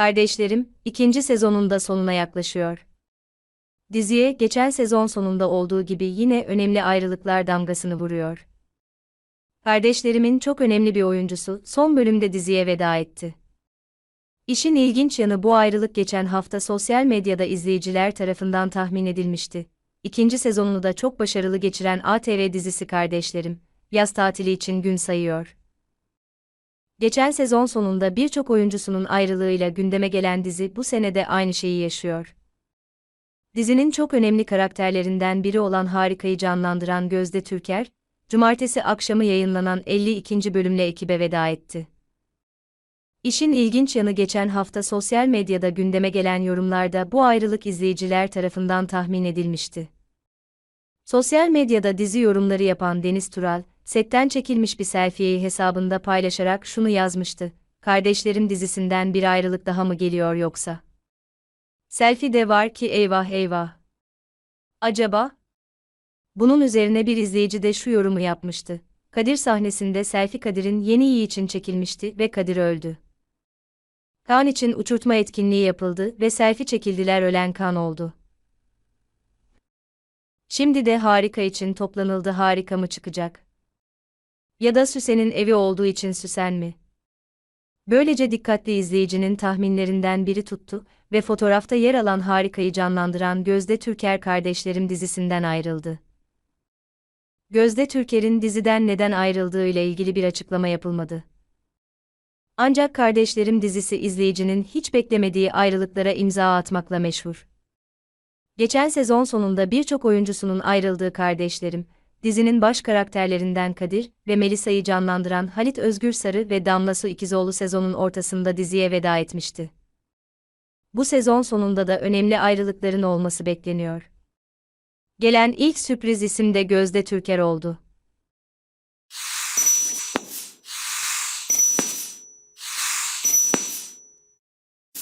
Kardeşlerim, ikinci sezonunda sonuna yaklaşıyor. Diziye geçen sezon sonunda olduğu gibi yine önemli ayrılıklar damgasını vuruyor. Kardeşlerimin çok önemli bir oyuncusu son bölümde diziye veda etti. İşin ilginç yanı bu ayrılık geçen hafta sosyal medyada izleyiciler tarafından tahmin edilmişti. İkinci sezonunu da çok başarılı geçiren ATV dizisi Kardeşlerim, yaz tatili için gün sayıyor. Geçen sezon sonunda birçok oyuncusunun ayrılığıyla gündeme gelen dizi bu senede aynı şeyi yaşıyor. Dizinin çok önemli karakterlerinden biri olan Harika'yı canlandıran Gözde Türker, cumartesi akşamı yayınlanan 52. bölümle ekibe veda etti. İşin ilginç yanı geçen hafta sosyal medyada gündeme gelen yorumlarda bu ayrılık izleyiciler tarafından tahmin edilmişti. Sosyal medyada dizi yorumları yapan Deniz Tural, setten çekilmiş bir selfie'yi hesabında paylaşarak şunu yazmıştı. Kardeşlerim dizisinden bir ayrılık daha mı geliyor yoksa? Selfie de var ki eyvah eyvah. Acaba? Bunun üzerine bir izleyici de şu yorumu yapmıştı. Kadir sahnesinde selfie Kadir'in yeni iyi için çekilmişti ve Kadir öldü. Kaan için uçurtma etkinliği yapıldı ve selfie çekildiler ölen Kaan oldu. Şimdi de harika için toplanıldı harika mı çıkacak? Ya da Süsen'in evi olduğu için Süsen mi? Böylece dikkatli izleyicinin tahminlerinden biri tuttu ve fotoğrafta yer alan harikayı canlandıran Gözde Türker Kardeşlerim dizisinden ayrıldı. Gözde Türker'in diziden neden ayrıldığı ile ilgili bir açıklama yapılmadı. Ancak Kardeşlerim dizisi izleyicinin hiç beklemediği ayrılıklara imza atmakla meşhur. Geçen sezon sonunda birçok oyuncusunun ayrıldığı Kardeşlerim, dizinin baş karakterlerinden Kadir ve Melisa'yı canlandıran Halit Özgür Sarı ve Damla Su İkizoğlu sezonun ortasında diziye veda etmişti. Bu sezon sonunda da önemli ayrılıkların olması bekleniyor. Gelen ilk sürpriz isim de Gözde Türker oldu.